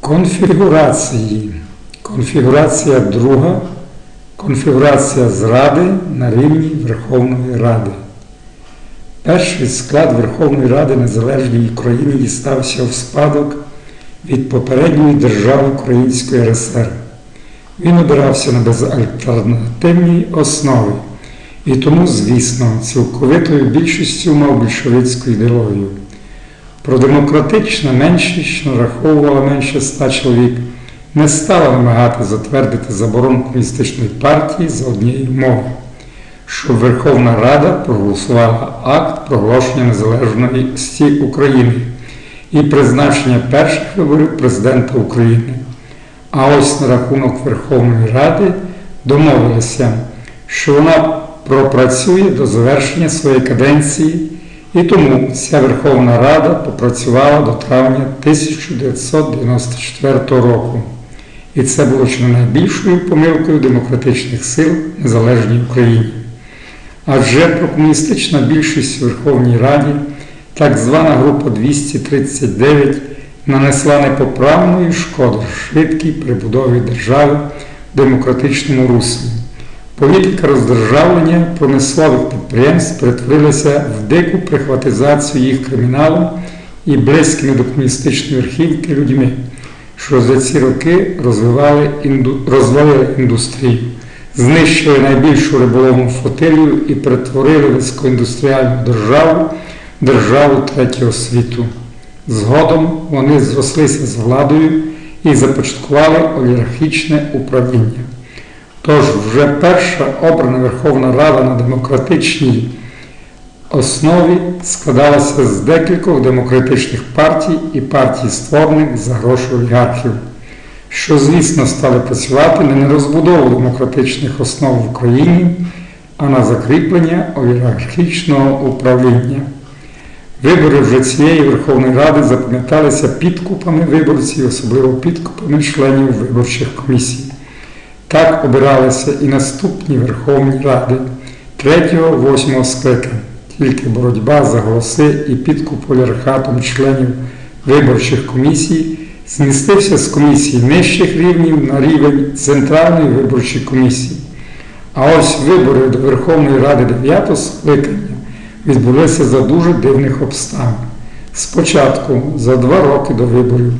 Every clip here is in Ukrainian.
Конфігурації. Конфігурація друга. Конфігурація зради на рівні Верховної Ради. Перший склад Верховної Ради Незалежної України дістався в спадок від попередньої держави Української РСР. Він обирався на безальтернативній основі і тому, звісно, цілковитою більшістю мав більшовицьку ідеологію. Продемократична меншість, що нараховувала менше ста чоловік, не стала вимагати затвердити заборону комуністичної партії за однієї умови, щоб Верховна Рада проголосувала акт проголошення незалежності України і призначення перших виборів президента України. А ось на рахунок Верховної Ради домовилися, що вона пропрацює до завершення своєї каденції, і тому ця Верховна Рада попрацювала до травня 1994 року. І це було чи не найбільшою помилкою демократичних сил Незалежній Україні. Адже прокомуністична більшість у Верховній Раді, так звана група 239, нанесла непоправної шкоди швидкій прибудові держави в демократичному руслі. Політика роздержавлення промислових підприємств перетворилася в дику прихватизацію їх криміналу і близькими до комуністичної верхівки людьми, що за ці роки розвивали інду... розвалили індустрію, знищили найбільшу риболовну флотилію і перетворили високоіндустріальну державу державу третього світу. Згодом вони зрослися з владою і започаткували олігархічне управління. Тож вже перша обрана Верховна Рада на демократичній основі складалася з декількох демократичних партій і партій, створених за гроші олігархів, що, звісно, стали працювати не на розбудову демократичних основ в Україні, а на закріплення олігархічного управління. Вибори вже цієї Верховної Ради запам'яталися підкупами виборців, особливо підкупами членів виборчих комісій. Так обиралися і наступні Верховні Ради 3-8 скликань. Тільки боротьба за голоси і підкуп олігархатом членів виборчих комісій змістився з комісій нижчих рівнів на рівень Центральної виборчої комісії. А ось вибори до Верховної Ради 9 скликання відбулися за дуже дивних обставин. Спочатку, за два роки до виборів,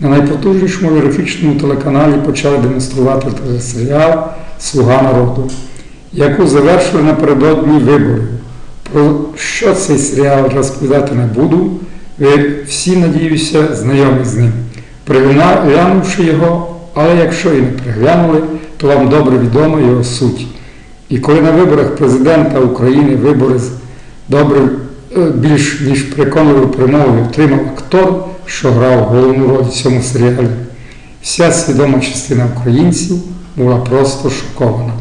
на найпотужнішому олігархічному телеканалі почали демонструвати телесеріал Слуга народу, яку завершили напередодні виборів. Про що цей серіал розповідати не буду, ви всі, надіюся, знайомі з ним. Приглянувши його, але якщо і не приглянули, то вам добре відома його суть. І коли на виборах президента України вибори з добре більш ніж переконливу перемогу отримав актор, що грав головну роль в цьому серіалі, вся свідома частина українців була просто шокована.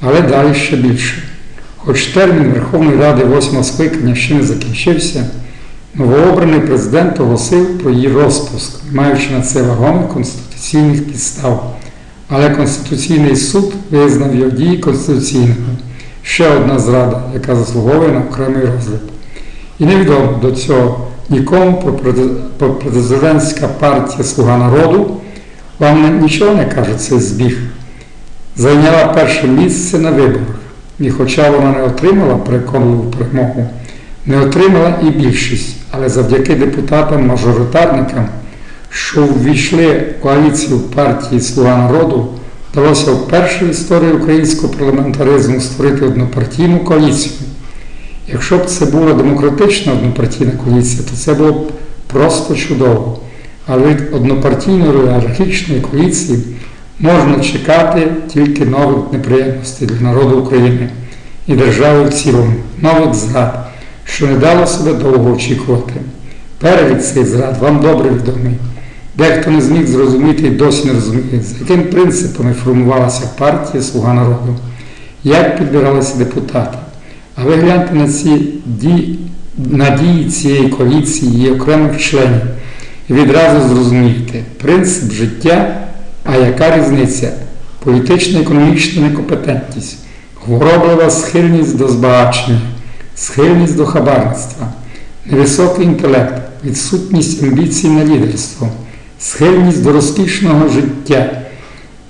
Але далі ще більше. Хоч термін Верховної Ради 8 скликання ще не закінчився, новообраний президент оголосив про її розпуск, маючи на це вагомих конституційних підстав. Але Конституційний суд визнав його дії конституційними. Ще одна зрада, яка заслуговує на окремий розгляд. І невідомо до цього нікому про президентська партія Слуга народу вам нічого не каже цей збіг. Зайняла перше місце на виборах. І хоча вона не отримала переконливу перемогу, не отримала і більшість, але завдяки депутатам-мажоритарникам, що ввійшли в коаліцію партії Слуга народу, вдалося вперше в історії українського парламентаризму створити однопартійну коаліцію. Якщо б це була демократична однопартійна коаліція, то це було б просто чудово. Але від однопартійної олігархічної коаліції можна чекати тільки нових неприємностей для народу України і держави в цілому, нових зрад, що не дало себе довго очікувати. Перелік цих зрад вам добре відомий. Дехто не зміг зрозуміти і досі не розуміє, за яким принципами формувалася партія Слуга народу, як підбиралися депутати. А ви гляньте на ці ді... надії цієї коаліції і окремих членів і відразу зрозумієте принцип життя, а яка різниця? Політична економічна некомпетентність, хвороблива схильність до збагачення, схильність до хабарництва, невисокий інтелект, відсутність амбіцій на лідерство, схильність до розкішного життя,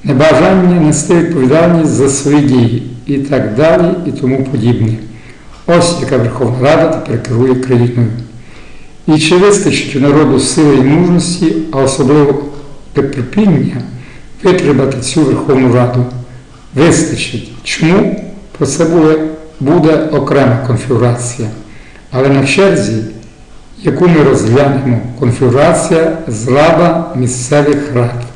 небажання нести відповідальність за свої дії і так далі і тому подібне. Ось яка Верховна Рада тепер керує країною. І чи вистачить у народу сили і мужності, а особливо терпіння, витримати цю Верховну Раду? Вистачить. Чому? Про це буде, буде окрема конфігурація. Але на черзі, яку ми розглянемо, конфігурація зрада місцевих рад.